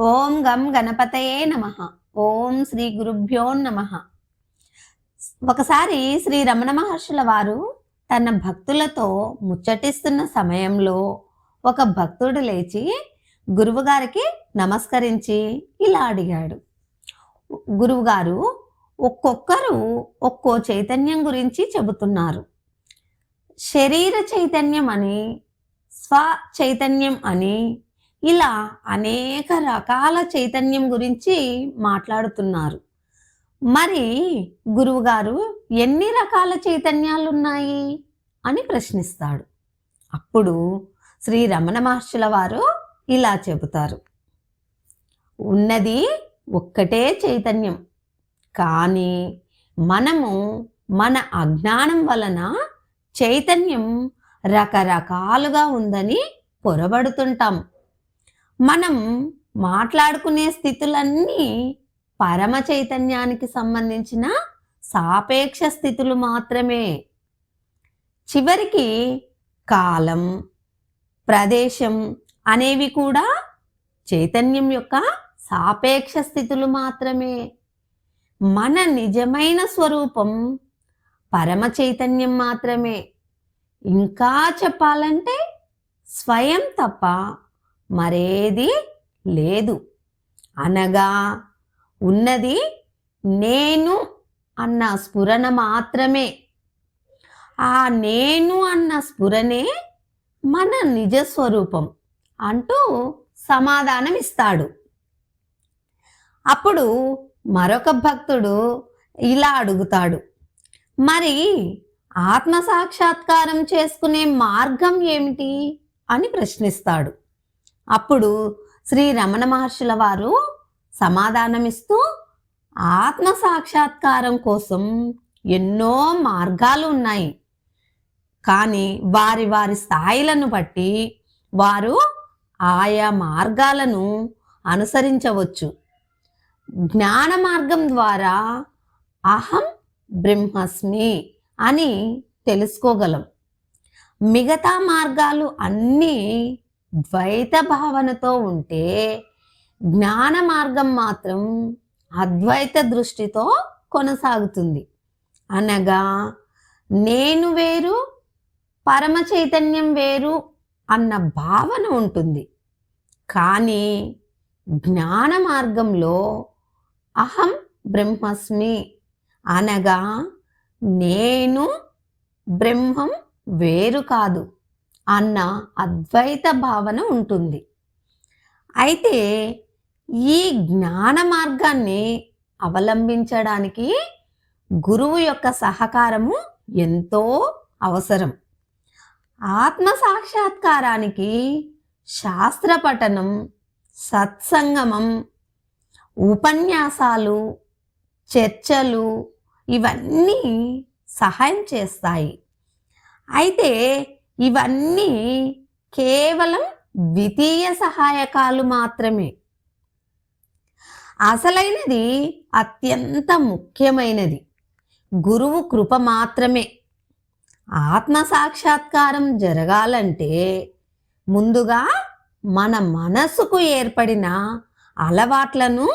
ఓం గం గణపతయే నమ. ఓం శ్రీ గురుభ్యో నమ. ఒకసారి శ్రీ రమణ మహర్షుల వారు తన భక్తులతో ముచ్చటిస్తున్న సమయంలో ఒక భక్తుడు లేచి గురువుగారికి నమస్కరించి ఇలా అడిగాడు. గురువుగారు ఒక్కొక్కరు ఒక్కో చైతన్యం గురించి చెబుతున్నారు. శరీర చైతన్యం అని స్వ చైతన్యం అని ఇలా అనేక రకాల చైతన్యం గురించి మాట్లాడుతున్నారు. మరి గురువుగారు ఎన్ని రకాల చైతన్యాలు ఉన్నాయి అని ప్రశ్నిస్తాడు. అప్పుడు శ్రీ రమణ మహర్షుల వారు ఇలా చెబుతారు. ఉన్నది ఒక్కటే చైతన్యం. కానీ మనము మన అజ్ఞానం వలన చైతన్యం రకరకాలుగా ఉందని పొరబడుతుంటాం. మనం మాట్లాడుకునే స్థితులన్నీ పరమ చైతన్యానికి సంబంధించిన సాపేక్ష స్థితులు మాత్రమే. చివరికి కాలం ప్రదేశం అనేవి కూడా చైతన్యం యొక్క సాపేక్ష స్థితులు మాత్రమే. మన నిజమైన స్వరూపం పరమ చైతన్యం మాత్రమే. ఇంకా చెప్పాలంటే స్వయం తప్ప మరేది లేదు. అనగా ఉన్నది నేను అన్న స్ఫురణ మాత్రమే. ఆ నేను అన్న స్ఫురణే మన నిజ స్వరూపం అంటూ సమాధానం ఇస్తాడు. అప్పుడు మరొక భక్తుడు ఇలా అడుగుతాడు. మరి ఆత్మ సాక్షాత్కారం చేసుకునే మార్గం ఏమిటి అని ప్రశ్నిస్తాడు. అప్పుడు శ్రీ రమణ మహర్షుల వారు సమాధానమిస్తూ ఆత్మ సాక్షాత్కారం కోసం ఎన్నో మార్గాలు ఉన్నాయి. కానీ వారి వారి స్థాయిలను బట్టి వారు ఆయా మార్గాలను అనుసరించవచ్చు. జ్ఞాన మార్గం ద్వారా అహం బ్రహ్మస్మి అని తెలుసుకోగలం. మిగతా మార్గాలు అన్నీ ద్వైత భావనతో ఉంటే జ్ఞాన మార్గం మాత్రం అద్వైత దృష్టితో కొనసాగుతుంది. అనగా నేను వేరు పరమ చైతన్యం వేరు అన్న భావన ఉంటుంది. కానీ జ్ఞాన మార్గంలో అహం బ్రహ్మస్మి. అనగా నేను బ్రహ్మం వేరు కాదు. అన్న అద్వైత భావన ఉంటుంది. అయితే ఈ జ్ఞాన మార్గాన్ని అవలంబించడానికి గురువు యొక్క సహకారము ఎంతో అవసరం. ఆత్మ సాక్షాత్కారానికి శాస్త్ర పఠనం సత్సంగమం ఉపన్యాసాలు చర్చలు ఇవన్నీ సహాయం చేస్తాయి. అయితే ఇవన్నీ కేవలం ద్వితీయ సహాయకాలు మాత్రమే. అసలైనది అత్యంత ముఖ్యమైనది. గురువు కృప మాత్రమే. ఆత్మ సాక్షాత్కారం జరగాలంటే ముందుగా మన మనసుకు ఏర్పడిన అలవాట్లను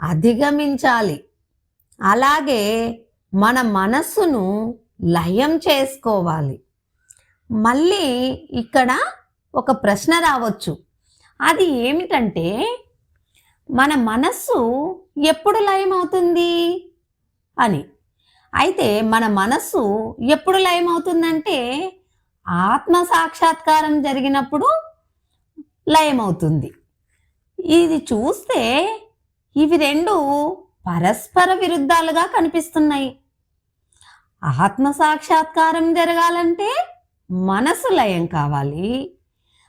అధిగమించాలి. అలాగే మన మనస్సును లయం చేసుకోవాలి. మళ్ళీ ఇక్కడ ఒక ప్రశ్న రావచ్చు. అది ఏమిటంటే మన మనస్సు ఎప్పుడు లయం అవుతుంది? అని. అయితే మన మనస్సు ఎప్పుడు లయం అవుతుందంటే ఆత్మ సాక్షాత్కారం జరిగినప్పుడు లయమవుతుంది ఇది చూస్తే ఇవి రెండు పరస్పర విరుద్ధాలుగా కనిపిస్తున్నాయి. ఆత్మ సాక్షాత్కారం జరగాలంటే మనసు లయం కావాలి.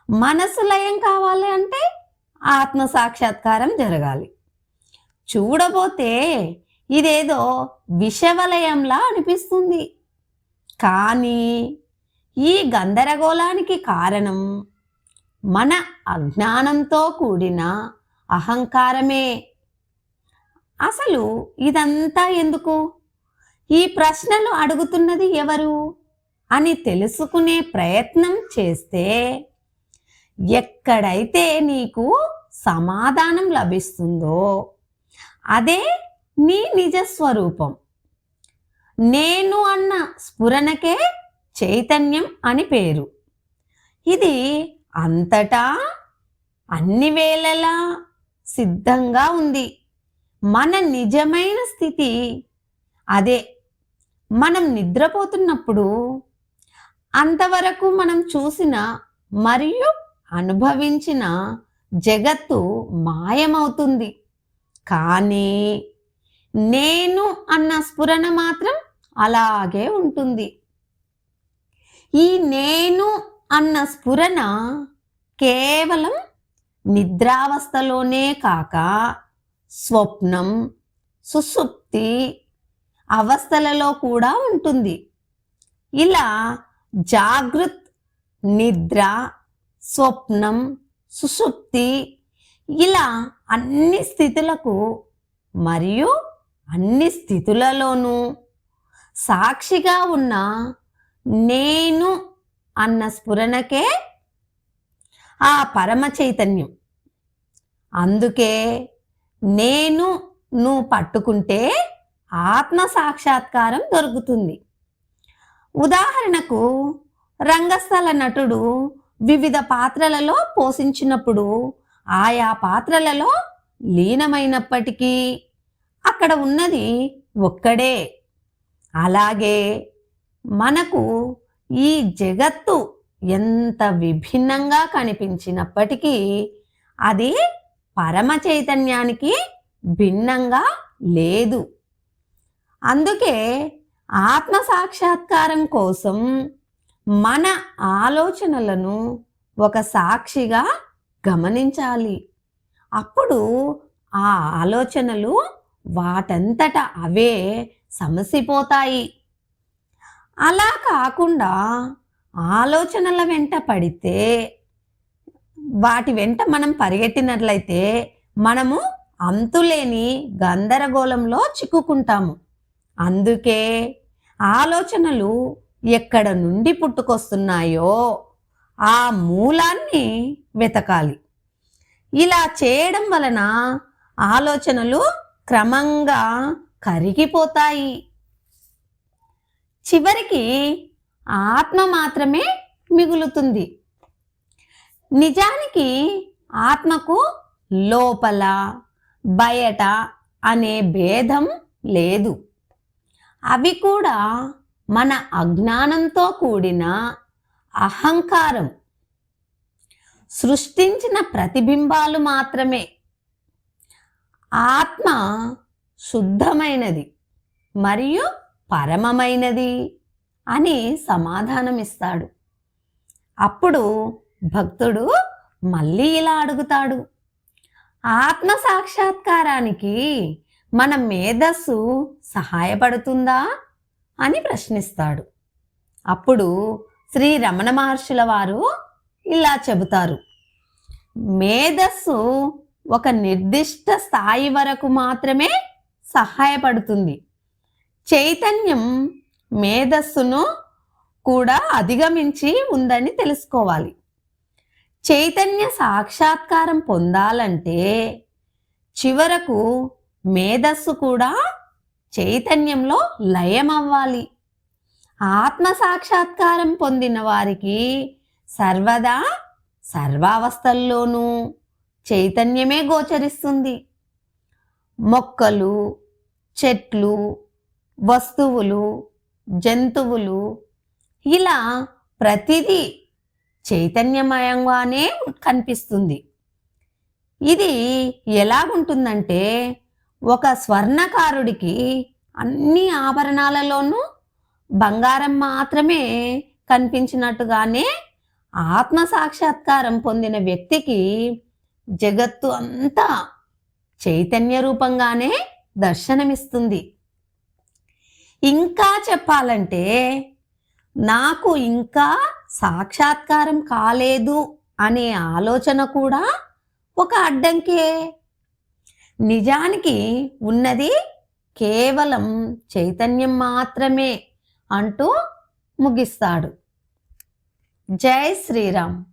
మనసు లయం కావాలి అంటే ఆత్మ సాక్షాత్కారం జరగాలి. చూడబోతే ఇదేదో విషవలయంలా అనిపిస్తుంది. కానీ ఈ గందరగోళానికి కారణం మన అజ్ఞానంతో కూడిన అహంకారమే. అసలు ఇదంతా ఎందుకు? ఈ ప్రశ్నలు అడుగుతున్నది ఎవరు? అని తెలుసుకునే ప్రయత్నం చేస్తే ఎక్కడైతే నీకు సమాధానం లభిస్తుందో అదే నీ నిజస్వరూపం నేను అన్న స్ఫురణకే చైతన్యం అని పేరు. ఇది అంతటా అన్ని వేళలా సిద్ధంగా ఉంది. మన నిజమైన స్థితి అదే. మనం నిద్రపోతున్నప్పుడు అంతవరకు మనం చూసిన మరియు అనుభవించిన జగత్తు మాయమవుతుంది. కానీ నేను అన్న స్ఫురణ మాత్రం అలాగే ఉంటుంది. ఈ నేను అన్న స్ఫురణ కేవలం నిద్రావస్థలోనే కాక స్వప్నం సుసుప్తి అవస్థలలో కూడా ఉంటుంది. ఇలా జాగృత్ నిద్ర స్వప్నం సుషుప్తి ఇలా అన్ని స్థితులకు మరియు అన్ని స్థితులలోనూ సాక్షిగా ఉన్న నేను అన్న స్ఫురణకే ఆ పరమ చైతన్యం. అందుకే నేను నువ్వు పట్టుకుంటే ఆత్మ సాక్షాత్కారం దొరుకుతుంది. ఉదాహరణకు రంగస్థల నటుడు వివిధ పాత్రలలో పోషించినప్పుడు ఆయా పాత్రలలో లీనమైనప్పటికీ అక్కడ ఉన్నది ఒక్కడే. అలాగే మనకు ఈ జగత్తు ఎంత విభిన్నంగా కనిపించినప్పటికీ అది పరమ చైతన్యానికి భిన్నంగా లేదు. అందుకే ఆత్మ సాక్షాత్కారం కోసం మన ఆలోచనలను ఒక సాక్షిగా గమనించాలి. అప్పుడు ఆ ఆలోచనలు వాటంతట అవే సమసిపోతాయి. అలా కాకుండా ఆలోచనల వెంట పడితే వాటి వెంట మనం పరిగెట్టినట్లయితే మనము అంతులేని గందరగోళంలో చిక్కుకుంటాము. అందుకే ఆలోచనలు ఎక్కడ నుండి పుట్టుకొస్తున్నాయో ఆ మూలాన్ని వెతకాలి. ఇలా చేయడం వలన ఆలోచనలు క్రమంగా కరిగిపోతాయి. చివరికి ఆత్మ మాత్రమే మిగులుతుంది. నిజానికి ఆత్మకు లోపల బయట అనే భేదం లేదు. అవి కూడా మన అజ్ఞానంతో కూడిన అహంకారం. సృష్టించిన ప్రతిబింబాలు మాత్రమే. ఆత్మ శుద్ధమైనది మరియు పరమమైనది అని సమాధానమిస్తాడు. అప్పుడు భక్తుడు మళ్ళీ ఇలా అడుగుతాడు. ఆత్మ సాక్షాత్కారానికి మన మేధస్సు సహాయపడుతుందా అని ప్రశ్నిస్తాడు. అప్పుడు శ్రీ రమణ మహర్షుల వారు ఇలా చెబుతారు. మేధస్సు ఒక నిర్దిష్ట స్థాయి వరకు మాత్రమే సహాయపడుతుంది. చైతన్యం మేధస్సును కూడా అధిగమించి ఉందని తెలుసుకోవాలి. చైతన్య సాక్షాత్కారం పొందాలంటే చివరకు మేధస్సు కూడా చైతన్యంలో లయమవ్వాలి. ఆత్మ సాక్షాత్కారం పొందిన వారికి సర్వదా సర్వావస్థల్లోనూ చైతన్యమే గోచరిస్తుంది. మొక్కలు చెట్లు వస్తువులు జంతువులు ఇలా ప్రతిదీ చైతన్యమయంగానే కనిపిస్తుంది. ఇది ఎలాగుంటుందంటే ఒక స్వర్ణకారుడికి అన్ని ఆభరణాలలోనూ బంగారం మాత్రమే కనిపించినట్టుగానే ఆత్మ సాక్షాత్కారం పొందిన వ్యక్తికి జగత్తు అంతా చైతన్య రూపంగానే దర్శనమిస్తుంది. ఇంకా చెప్పాలంటే నాకు ఇంకా సాక్షాత్కారం కాలేదు అనే ఆలోచన కూడా ఒక అడ్డంకే. నిజానికి ఉన్నది కేవలం చైతన్యం మాత్రమే అంటూ ముగిస్తాడు. జై శ్రీరామ్.